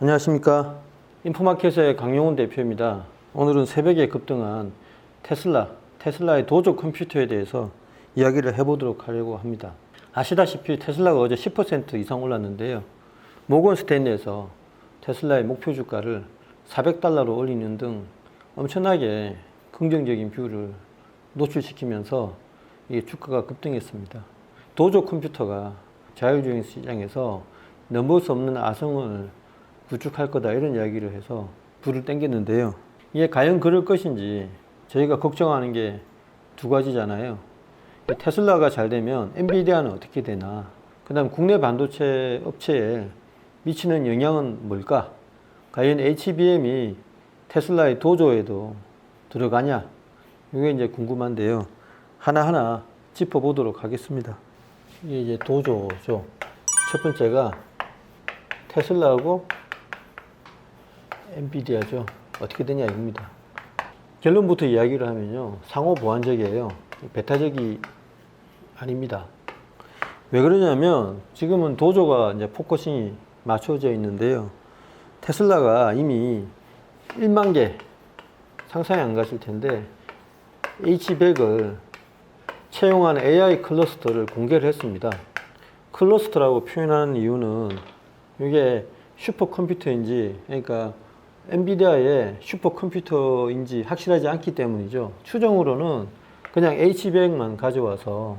안녕하십니까. 인포마켓의 강용훈 대표입니다. 오늘은 새벽에 급등한 테슬라, 테슬라의 도조 컴퓨터에 대해서 이야기를 해보도록 하려고 합니다. 아시다시피 테슬라가 어제 10% 이상 올랐는데요. 모건 스탠리에서 테슬라의 목표 주가를 400달러로 올리는 등 엄청나게 긍정적인 뷰를 노출시키면서 이 주가가 급등했습니다. 도조 컴퓨터가 자율주행 시장에서 넘볼 수 없는 아성을 구축할 거다 이런 이야기를 해서 불을 땡겼는데요. 이게 과연 그럴 것인지 저희가 걱정하는 게 두 가지잖아요. 이 테슬라가 잘 되면 엔비디아는 어떻게 되나? 그 다음 국내 반도체 업체에 미치는 영향은 뭘까? 과연 HBM이 테슬라의 도조에도 들어가냐? 이게 이제 궁금한데요. 하나하나 짚어보도록 하겠습니다. 이게 이제 도조죠. 첫 번째가 테슬라하고 엔비디아죠. 어떻게 되냐 이겁니다. 결론부터 이야기를 하면요. 상호 보완적이에요. 배타적이 아닙니다. 왜 그러냐면 지금은 도조가 이제 포커싱이 맞춰져 있는데요. 테슬라가 이미 1만 개 상상이 안 갔을 텐데 H100을 채용한 AI 클러스터를 공개를 했습니다. 클러스터라고 표현하는 이유는 이게 슈퍼컴퓨터인지 그러니까 엔비디아의 슈퍼컴퓨터인지 확실하지 않기 때문이죠. 추정으로는 그냥 H100만 가져와서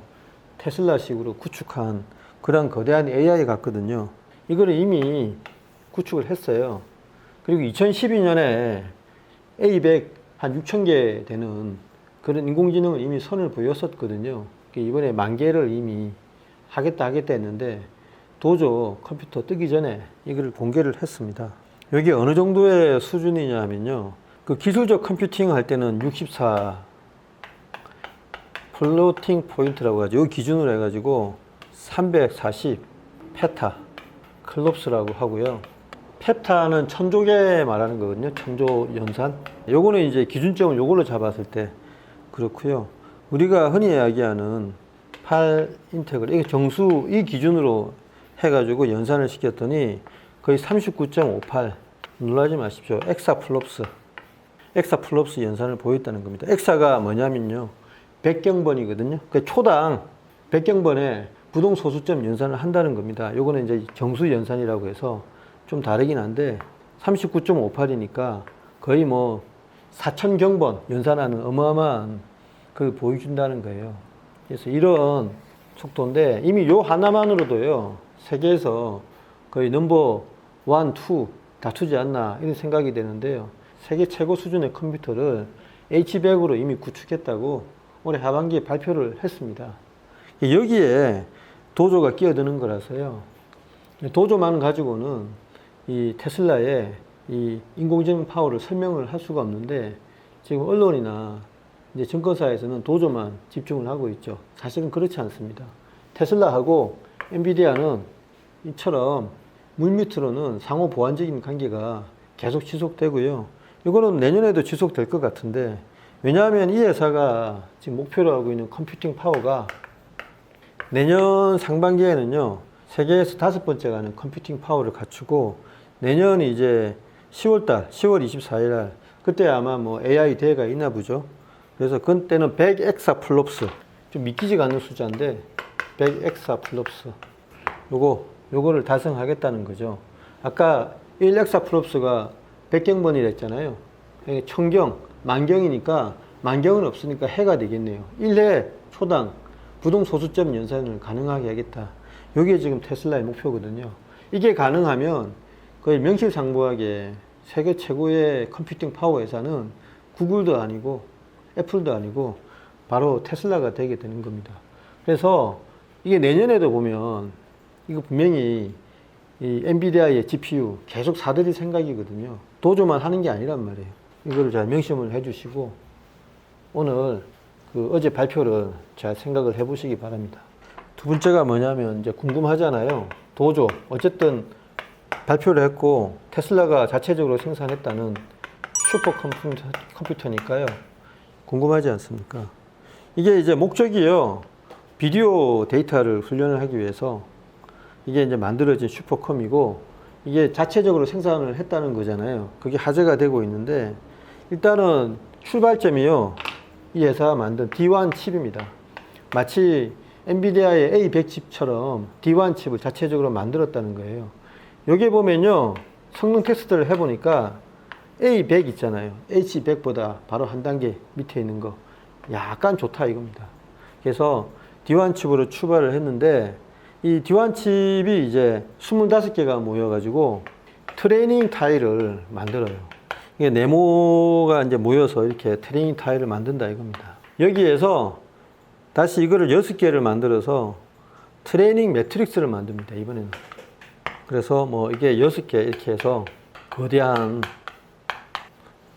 테슬라식으로 구축한 그런 거대한 AI 같거든요. 이거를 이미 구축을 했어요. 그리고 2012년에 A100 한 6천 개 되는 그런 인공지능을 이미 선을 보였었거든요. 이번에 만 개를 이미 하겠다 하겠다 했는데 도저 컴퓨터 뜨기 전에 이걸 공개를 했습니다. 여기 어느 정도의 수준이냐 하면요. 그 기술적 컴퓨팅 할 때는 64 플로팅 포인트라고 하죠. 이 기준으로 해가지고 340 페타 클롭스라고 하고요. 페타는 천조개 말하는 거거든요. 천조 연산. 요거는 이제 기준점을 요걸로 잡았을 때 그렇고요. 우리가 흔히 이야기하는 8 인테그럴 이게 정수 이 기준으로 해가지고 연산을 시켰더니 거의 39.58 놀라지 마십시오. 엑사 플롭스 엑사 플롭스 연산을 보였다는 겁니다. 엑사가 뭐냐면요. 백경번이거든요. 그 초당 백경번에 부동 소수점 연산을 한다는 겁니다. 요거는 이제 정수 연산이라고 해서 좀 다르긴 한데 39.58이니까 거의 뭐 4,000경번 연산하는 어마어마한 그 보여준다는 거예요. 그래서 이런 속도인데 이미 요 하나만으로도요 세계에서 거의 넘버 원, 투 다투지 않나 이런 생각이 되는데요. 세계 최고 수준의 컴퓨터를 H100으로 이미 구축했다고 올해 하반기에 발표를 했습니다. 여기에 도조가 끼어드는 거라서요. 도조만 가지고는 이 테슬라의 이 인공지능 파워를 설명을 할 수가 없는데 지금 언론이나 이제 증권사에서는 도조만 집중을 하고 있죠. 사실은 그렇지 않습니다. 테슬라하고 엔비디아는 이처럼 물밑으로는 상호 보완적인 관계가 계속 지속되고요. 이거는 내년에도 지속될 것 같은데 왜냐하면 이 회사가 지금 목표로 하고 있는 컴퓨팅 파워가 내년 상반기에는요 세계에서 다섯 번째 가는 컴퓨팅 파워를 갖추고 내년이 이제 10월달 10월 24일 그때 아마 뭐 AI 대회가 있나 보죠. 그래서 그때는 100 엑사 플롭스 좀 믿기지가 않는 숫자인데 100 엑사 플롭스 요거 요거를 달성하겠다는 거죠. 아까 1 엑사플롭스가 100경번이라 했잖아요. 이게 천경, 만경이니까 만경은 없으니까 해가 되겠네요. 1회 초당 부동 소수점 연산을 가능하게 하겠다. 이게 지금 테슬라의 목표거든요. 이게 가능하면 거의 명실상부하게 세계 최고의 컴퓨팅 파워 회사는 구글도 아니고 애플도 아니고 바로 테슬라가 되게 되는 겁니다. 그래서 이게 내년에도 보면 이거 분명히 이 엔비디아의 GPU 계속 사들일 생각이거든요. 도조만 하는 게 아니란 말이에요. 이거를 잘 명심을 해주시고 오늘 그 어제 발표를 잘 생각을 해보시기 바랍니다. 두 번째가 뭐냐면 이제 궁금하잖아요. 도조 어쨌든 발표를 했고 테슬라가 자체적으로 생산했다는 슈퍼 컴퓨터, 컴퓨터니까요. 궁금하지 않습니까? 이게 이제 목적이요. 비디오 데이터를 훈련을 하기 위해서 이게 이제 만들어진 슈퍼컴이고 이게 자체적으로 생산을 했다는 거잖아요. 그게 화제가 되고 있는데 일단은 출발점이요. 이 회사가 만든 D1 칩입니다. 마치 엔비디아의 A100 칩처럼 D1 칩을 자체적으로 만들었다는 거예요. 여기 보면요. 성능 테스트를 해보니까 A100 있잖아요. H100보다 바로 한 단계 밑에 있는 거. 약간 좋다 이겁니다. 그래서 D1 칩으로 출발을 했는데 이 D1 칩이 이제 25개가 모여가지고 트레이닝 타일을 만들어요. 이게 네모가 이제 모여서 이렇게 트레이닝 타일을 만든다 이겁니다. 여기에서 다시 이거를 6개를 만들어서 트레이닝 매트릭스를 만듭니다. 이번에는. 그래서 뭐 이게 6개 이렇게 해서 거대한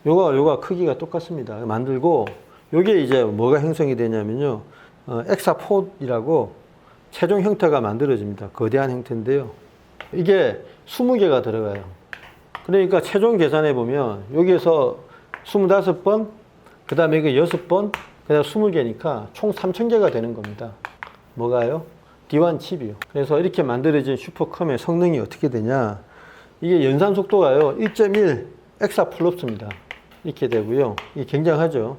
요가 요가 크기가 똑같습니다. 만들고 요게 이제 뭐가 형성이 되냐면요. 어, 엑사포이라고 최종 형태가 만들어집니다. 거대한 형태인데요. 이게 20개가 들어가요. 그러니까 최종 계산해 보면 여기에서 25번, 그 다음에 이거 6번, 그 다음 20개니까 총 3000개가 되는 겁니다. 뭐가요? D1 칩이요. 그래서 이렇게 만들어진 슈퍼컴의 성능이 어떻게 되냐. 이게 연산 속도가요. 1.1 엑사 플롭스입니다. 이렇게 되고요. 이게 굉장하죠.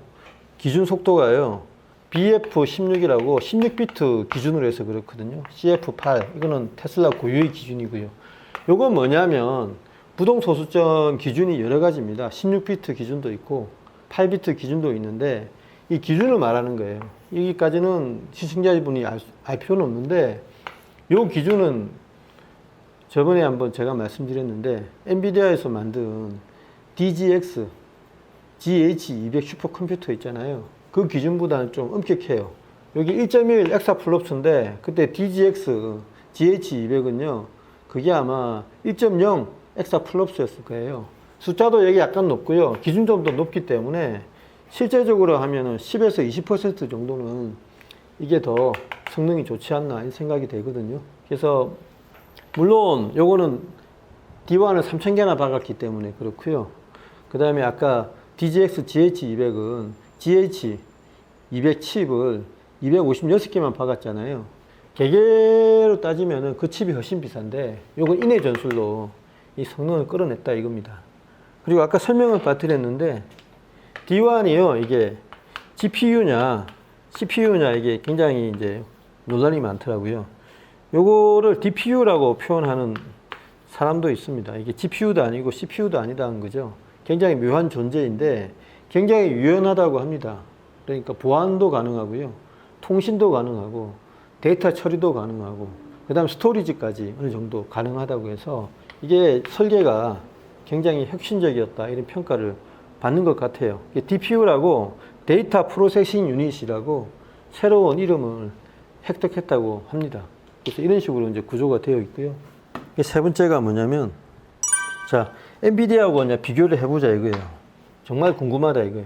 기준 속도가요. BF16이라고 16비트 기준으로 해서 그렇거든요. CF8 이거는 테슬라 고유의 기준이고요. 요건 뭐냐면 부동 소수점 기준이 여러 가지입니다. 16비트 기준도 있고 8비트 기준도 있는데 이 기준을 말하는 거예요. 여기까지는 시청자분이 알, 수- 알 필요는 없는데 요 기준은 저번에 한번 제가 말씀드렸는데 엔비디아에서 만든 DGX GH200 슈퍼컴퓨터 있잖아요. 그 기준보다는 좀 엄격해요. 여기 1.1 엑사 플롭스인데 그때 DGX GH200은요. 그게 아마 1.0 엑사 플롭스였을 거예요. 숫자도 여기 약간 높고요. 기준 좀더 높기 때문에 실제적으로 하면은 10에서 20% 정도는 이게 더 성능이 좋지 않나 이 생각이 되거든요. 그래서 물론 요거는 D1을 3000개나 박았기 때문에 그렇고요. 그 다음에 아까 DGX GH200은 GH200 칩을 256개만 박았잖아요. 개개로 따지면은 그 칩이 훨씬 비싼데 요거 인해 전술로 이 성능을 끌어냈다 이겁니다. 그리고 아까 설명을 빠뜨렸는데 D1이요 이게 GPU냐 CPU냐 이게 굉장히 이제 논란이 많더라고요. 요거를 DPU라고 표현하는 사람도 있습니다. 이게 GPU도 아니고 CPU도 아니다는 거죠. 굉장히 묘한 존재인데 굉장히 유연하다고 합니다. 그러니까 보안도 가능하고요. 통신도 가능하고 데이터 처리도 가능하고 그다음 스토리지까지 어느 정도 가능하다고 해서 이게 설계가 굉장히 혁신적이었다 이런 평가를 받는 것 같아요. DPU라고 데이터 프로세싱 유닛이라고 새로운 이름을 획득했다고 합니다. 그래서 이런 식으로 이제 구조가 되어 있고요. 세 번째가 뭐냐면 자 엔비디아하고 이제 비교를 해보자 이거예요. 정말 궁금하다 이거예요.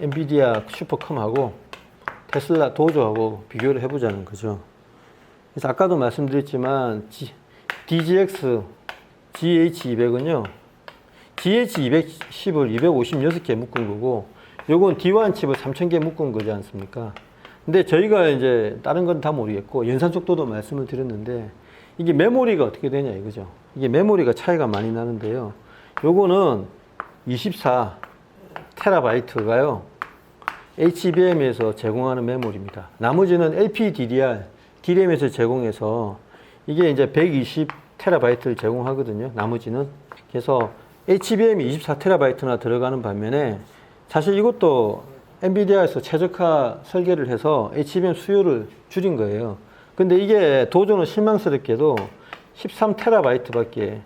엔비디아 슈퍼컴하고 테슬라 도조하고 비교를 해보자는 거죠. 그래서 아까도 말씀드렸지만 DGX GH200은요. GH210을 256개 묶은 거고 요건 D1 칩을 3000개 묶은 거지 않습니까? 근데 저희가 이제 다른 건 다 모르겠고 연산 속도도 말씀을 드렸는데 이게 메모리가 어떻게 되냐 이거죠. 이게 메모리가 차이가 많이 나는데요. 요거는 24 테라바이트가요. HBM에서 제공하는 메모리입니다. 나머지는 LPDDR, DRAM에서 제공해서 이게 이제 120 테라바이트를 제공하거든요. 나머지는. 그래서 HBM이 24 테라바이트나 들어가는 반면에 사실 이것도 엔비디아에서 최적화 설계를 해서 HBM 수요를 줄인 거예요. 근데 이게 도저는 실망스럽게도 13 테라바이트밖에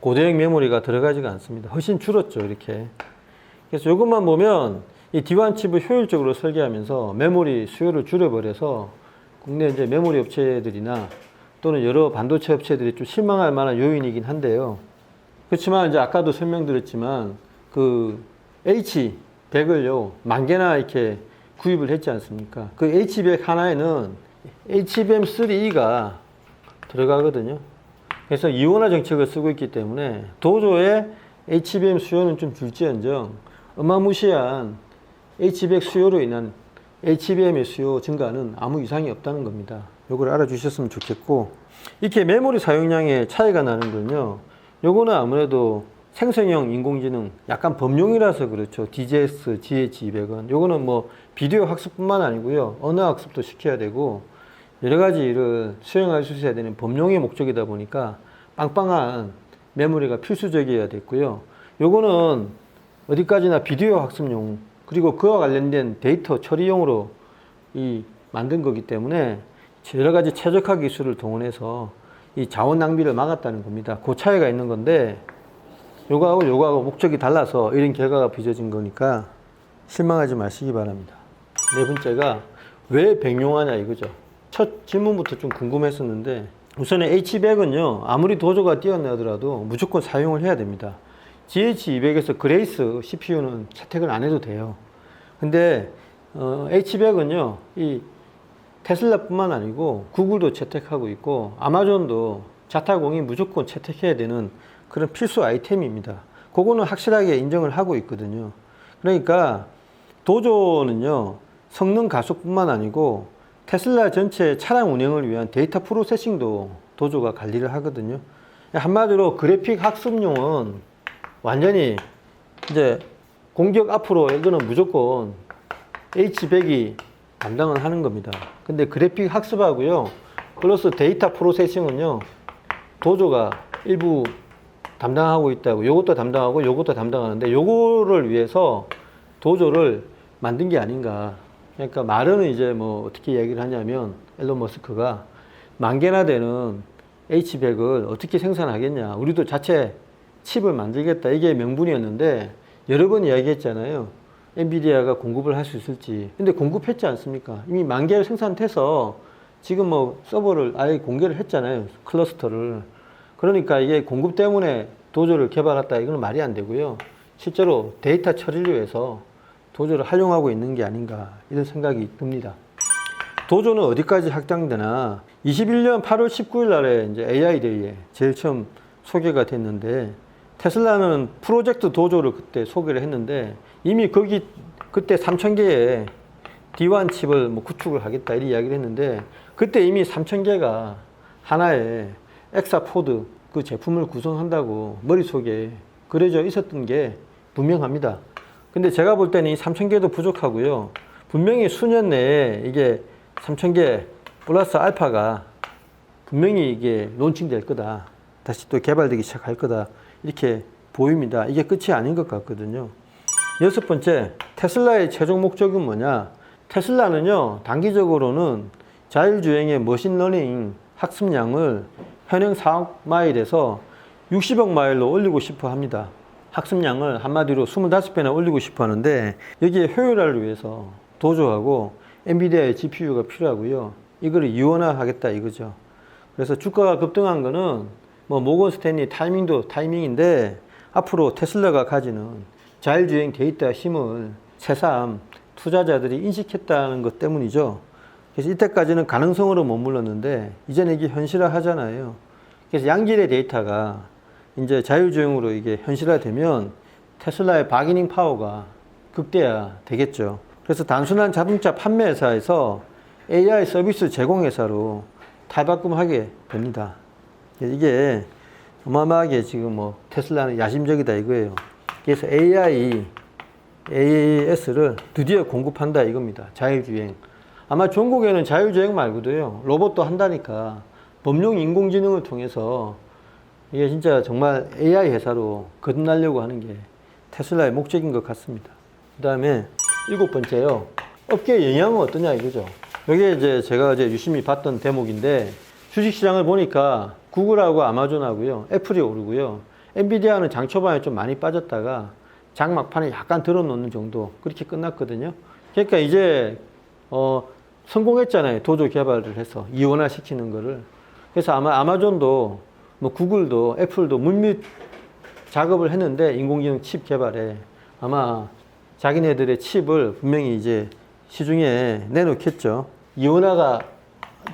고대형 메모리가 들어가지가 않습니다. 훨씬 줄었죠, 이렇게. 그래서 이것만 보면 이 D1 칩을 효율적으로 설계하면서 메모리 수요를 줄여버려서 국내 이제 메모리 업체들이나 또는 여러 반도체 업체들이 좀 실망할 만한 요인이긴 한데요. 그렇지만 이제 아까도 설명드렸지만 그 H100을요 만 개나 이렇게 구입을 했지 않습니까? 그 H100 하나에는 HBM3E가 들어가거든요. 그래서 이원화 정책을 쓰고 있기 때문에 도저의 HBM 수요는 좀 줄지언정 어마무시한 H100 수요로 인한 HBM의 수요 증가는 아무 이상이 없다는 겁니다. 이걸 알아주셨으면 좋겠고 이렇게 메모리 사용량의 차이가 나는 건요. 요거는 아무래도 생성형 인공지능 약간 범용이라서 그렇죠. DGS, GH200은 요거는 뭐 비디오 학습뿐만 아니고요. 언어 학습도 시켜야 되고 여러 가지 일을 수행할 수 있어야 되는 범용의 목적이다 보니까 빵빵한 메모리가 필수적이어야 됐고요. 요거는 어디까지나 비디오 학습용 그리고 그와 관련된 데이터 처리용으로 이 만든 거기 때문에 여러 가지 최적화 기술을 동원해서 이 자원 낭비를 막았다는 겁니다. 그 차이가 있는 건데 요거하고 요거하고 목적이 달라서 이런 결과가 빚어진 거니까 실망하지 마시기 바랍니다. 네 번째가 왜 백용하냐 이거죠. 첫 질문부터 좀 궁금했었는데 우선은 H200은요 아무리 도조가 뛰어나더라도 무조건 사용을 해야 됩니다. GH200에서 그레이스 CPU는 채택을 안 해도 돼요. 근데 어, H200은요 이 테슬라뿐만 아니고 구글도 채택하고 있고 아마존도 자타공이 무조건 채택해야 되는 그런 필수 아이템입니다. 그거는 확실하게 인정을 하고 있거든요. 그러니까 도조는요 성능 가속뿐만 아니고 테슬라 전체 차량 운행을 위한 데이터 프로세싱도 도조가 관리를 하거든요. 한마디로 그래픽 학습용은 완전히 이제 공격 앞으로 이거는 무조건 H100이 담당을 하는 겁니다. 근데 그래픽 학습하고요. 플러스 데이터 프로세싱은요. 도조가 일부 담당하고 있다고. 요것도 담당하고 요것도 담당하는데 요거를 위해서 도조를 만든 게 아닌가. 그러니까 말은 이제 뭐 어떻게 얘기를 하냐면 앨런 머스크가 만 개나 되는 H100을 어떻게 생산하겠냐. 우리도 자체 칩을 만들겠다. 이게 명분이었는데 여러 번 이야기했잖아요. 엔비디아가 공급을 할 수 있을지. 근데 공급했지 않습니까? 이미 만 개를 생산해서 지금 뭐 서버를 아예 공개를 했잖아요. 클러스터를. 그러니까 이게 공급 때문에 도조를 개발했다. 이건 말이 안 되고요. 실제로 데이터 처리를 위해서 도조를 활용하고 있는 게 아닌가 이런 생각이 듭니다. 도조는 어디까지 확장되나 21년 8월 19일 날에 이제 AI 데이에 제일 처음 소개가 됐는데 테슬라는 프로젝트 도조를 그때 소개를 했는데 이미 거기 그때 3,000개의 D1 칩을 뭐 구축을 하겠다 이런 이야기를 했는데 그때 이미 3,000개가 하나의 엑사포드 그 제품을 구성한다고 머릿속에 그려져 있었던 게 분명합니다. 근데 제가 볼 때는 이 3,000개도 부족하고요. 분명히 수년 내에 이게 3,000개 플러스 알파가 분명히 이게 론칭될 거다. 다시 또 개발되기 시작할 거다. 이렇게 보입니다. 이게 끝이 아닌 것 같거든요. 여섯 번째, 테슬라의 최종 목적은 뭐냐? 테슬라는요, 단기적으로는 자율주행의 머신러닝 학습량을 현행 4억 마일에서 60억 마일로 올리고 싶어 합니다. 학습량을 한마디로 25배나 올리고 싶어 하는데 여기에 효율화를 위해서 도조하고 엔비디아의 GPU가 필요하고요. 이거를 이원화하겠다 이거죠. 그래서 주가가 급등한 거는 뭐 모건 스탠리 타이밍도 타이밍인데 앞으로 테슬라가 가지는 자율주행 데이터 힘을 새삼 투자자들이 인식했다는 것 때문이죠. 그래서 이때까지는 가능성으로 머물렀는데 이제는 이게 현실화 하잖아요. 그래서 양질의 데이터가 이제 자율주행으로 이게 현실화되면 테슬라의 바기닝 파워가 극대화 되겠죠. 그래서 단순한 자동차 판매 회사에서 AI 서비스 제공 회사로 탈바꿈하게 됩니다. 이게 어마어마하게 지금 뭐 테슬라는 야심적이다 이거예요. 그래서 AI, AAS를 드디어 공급한다 이겁니다. 자율주행. 아마 전국에는 자율주행 말고도요, 로봇도 한다니까 범용 인공지능을 통해서 이게 진짜 정말 AI 회사로 거듭나려고 하는 게 테슬라의 목적인 것 같습니다. 그 다음에 일곱 번째요. 업계 영향은 어떠냐 이거죠. 이게 이제 제가 이제 유심히 봤던 대목인데 주식시장을 보니까 구글하고 아마존하고요, 애플이 오르고요, 엔비디아는 장 초반에 좀 많이 빠졌다가 장 막판에 약간 들어놓는 정도 그렇게 끝났거든요. 그러니까 이제 어, 성공했잖아요. 도조 개발을 해서 이원화 시키는 거를. 그래서 아마 아마존도 뭐 구글도 애플도 물밑 작업을 했는데 인공지능 칩 개발에 아마 자기네들의 칩을 분명히 이제 시중에 내놓겠죠. 이원화가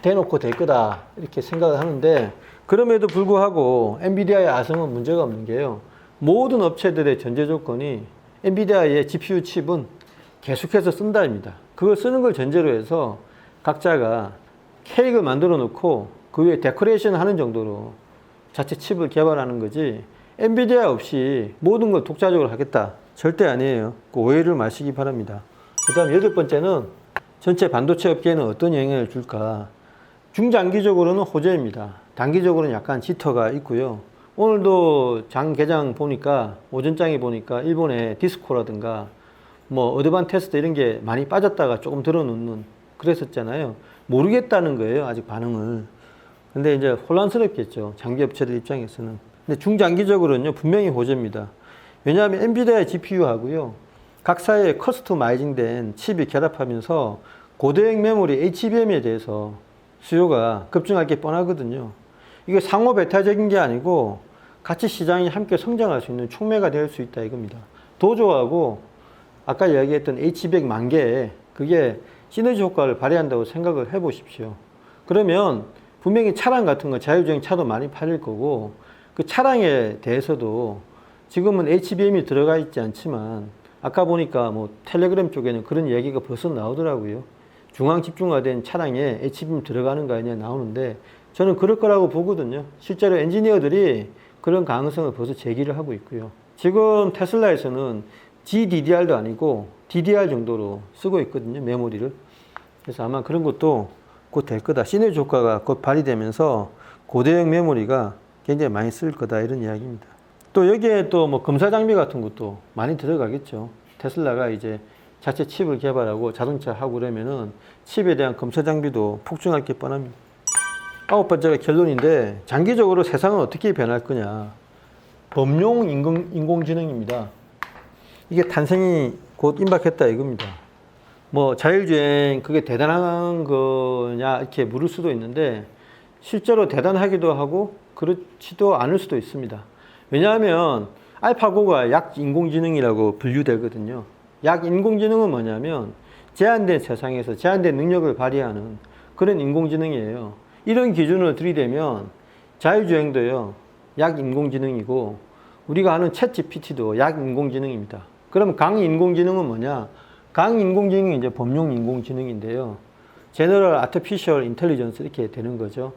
대놓고 될 거다 이렇게 생각을 하는데 그럼에도 불구하고 엔비디아의 아성은 문제가 없는 게요. 모든 업체들의 전제 조건이 엔비디아의 GPU 칩은 계속해서 쓴다입니다. 그걸 쓰는 걸 전제로 해서 각자가 케이크를 만들어 놓고 그 위에 데코레이션 하는 정도로 자체 칩을 개발하는 거지 엔비디아 없이 모든 걸 독자적으로 하겠다. 절대 아니에요. 그 오해를 마시기 바랍니다. 그 다음 여덟 번째는 전체 반도체 업계에는 어떤 영향을 줄까? 중장기적으로는 호재입니다. 단기적으로는 약간 지터가 있고요. 오늘도 장 개장 보니까 오전장에 보니까 일본의 디스코라든가 뭐 어드반테스트 이런 게 많이 빠졌다가 조금 들어놓는 그랬었잖아요. 모르겠다는 거예요. 아직 반응을. 근데 이제 혼란스럽겠죠. 장기 업체들 입장에서는. 근데 중장기적으로는요, 분명히 호재입니다. 왜냐하면 엔비디아의 GPU하고요, 각 사이에 커스터마이징 된 칩이 결합하면서 고대형 메모리 HBM에 대해서 수요가 급증할 게 뻔하거든요. 이게 상호 배타적인 게 아니고 같이 시장이 함께 성장할 수 있는 촉매가 될 수 있다 이겁니다. 도조하고 아까 이야기했던 H100 만 개, 그게 시너지 효과를 발휘한다고 생각을 해 보십시오. 그러면 분명히 차량 같은 거 자율주행 차도 많이 팔릴 거고 그 차량에 대해서도 지금은 HBM이 들어가 있지 않지만 아까 보니까 뭐 텔레그램 쪽에는 그런 얘기가 벌써 나오더라고요. 중앙 집중화된 차량에 HBM 들어가는 거 아니냐 나오는데 저는 그럴 거라고 보거든요. 실제로 엔지니어들이 그런 가능성을 벌써 제기를 하고 있고요. 지금 테슬라에서는 GDDR도 아니고 DDR 정도로 쓰고 있거든요. 메모리를. 그래서 아마 그런 것도 곧 될 거다. 시너지 효과가 곧 발휘되면서 고대형 메모리가 굉장히 많이 쓸 거다. 이런 이야기입니다. 또 여기에 또 뭐 검사 장비 같은 것도 많이 들어가겠죠. 테슬라가 이제 자체 칩을 개발하고 자동차 하고 그러면은 칩에 대한 검사 장비도 폭증할 게 뻔합니다. 아홉 번째가 결론인데 장기적으로 세상은 어떻게 변할 거냐. 범용 인공, 인공지능입니다. 이게 탄생이 곧 임박했다 이겁니다. 뭐 자율주행 그게 대단한 거냐 이렇게 물을 수도 있는데 실제로 대단하기도 하고 그렇지도 않을 수도 있습니다. 왜냐하면 알파고가 약 인공지능이라고 분류되거든요. 약 인공지능은 뭐냐면 제한된 세상에서 제한된 능력을 발휘하는 그런 인공지능이에요. 이런 기준을 들이대면 자율주행도요, 약 인공지능이고 우리가 아는 챗 GPT도 약 인공지능입니다. 그럼 강 인공지능은 뭐냐? 강 인공지능이 이제 범용 인공지능인데요. 제너럴 아티피셜 인텔리전스 이렇게 되는 거죠.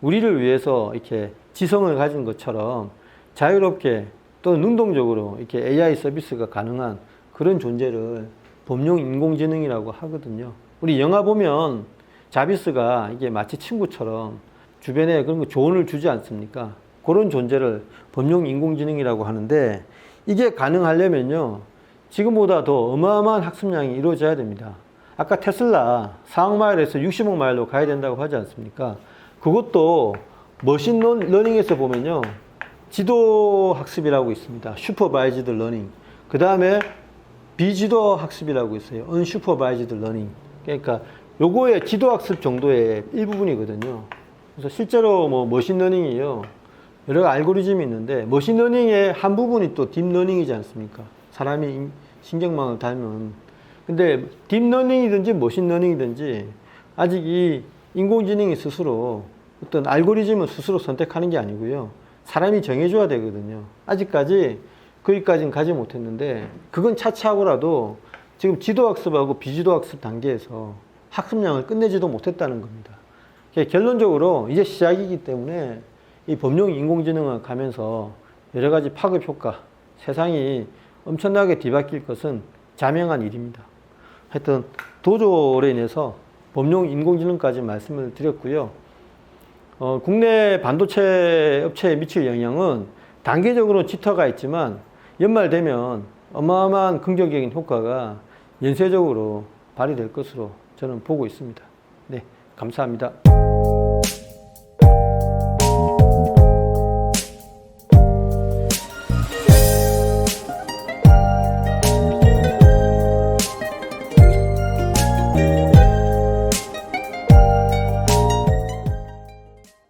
우리를 위해서 이렇게 지성을 가진 것처럼 자유롭게 또 능동적으로 이렇게 AI 서비스가 가능한 그런 존재를 범용 인공지능이라고 하거든요. 우리 영화 보면 자비스가 이게 마치 친구처럼 주변에 그런 거 조언을 주지 않습니까? 그런 존재를 범용 인공지능이라고 하는데 이게 가능하려면요. 지금보다 더 어마어마한 학습량이 이루어져야 됩니다. 아까 테슬라 4억 마일에서 60억 마일로 가야 된다고 하지 않습니까? 그것도 머신 러닝에서 보면요. 지도 학습이라고 있습니다. 슈퍼바이즈드 러닝. 그 다음에 비지도 학습이라고 있어요. unsupervised. 그러니까 요거의 지도 학습 정도의 일부분이거든요. 그래서 실제로 뭐 머신러닝이요. 여러 알고리즘이 있는데 머신러닝의 한 부분이 또 딥러닝이지 않습니까? 사람이 신경망을 달면. 근데 딥러닝이든지 머신러닝이든지 아직 이 인공지능이 스스로 어떤 알고리즘을 스스로 선택하는 게 아니고요. 사람이 정해줘야 되거든요. 아직까지 거기까지는 가지 못했는데 그건 차치하고라도 지금 지도학습하고 비지도학습 단계에서 학습량을 끝내지도 못했다는 겁니다. 그러니까 결론적으로 이제 시작이기 때문에 이 범용 인공지능을 가면서 여러 가지 파급 효과, 세상이 엄청나게 뒤바뀔 것은 자명한 일입니다. 하여튼 도조로 인해서 범용 인공지능까지 말씀을 드렸고요. 어, 국내 반도체 업체에 미칠 영향은 단계적으로 지터가 있지만 연말 되면 어마어마한 긍정적인 효과가 연쇄적으로 발휘될 것으로 저는 보고 있습니다. 네, 감사합니다.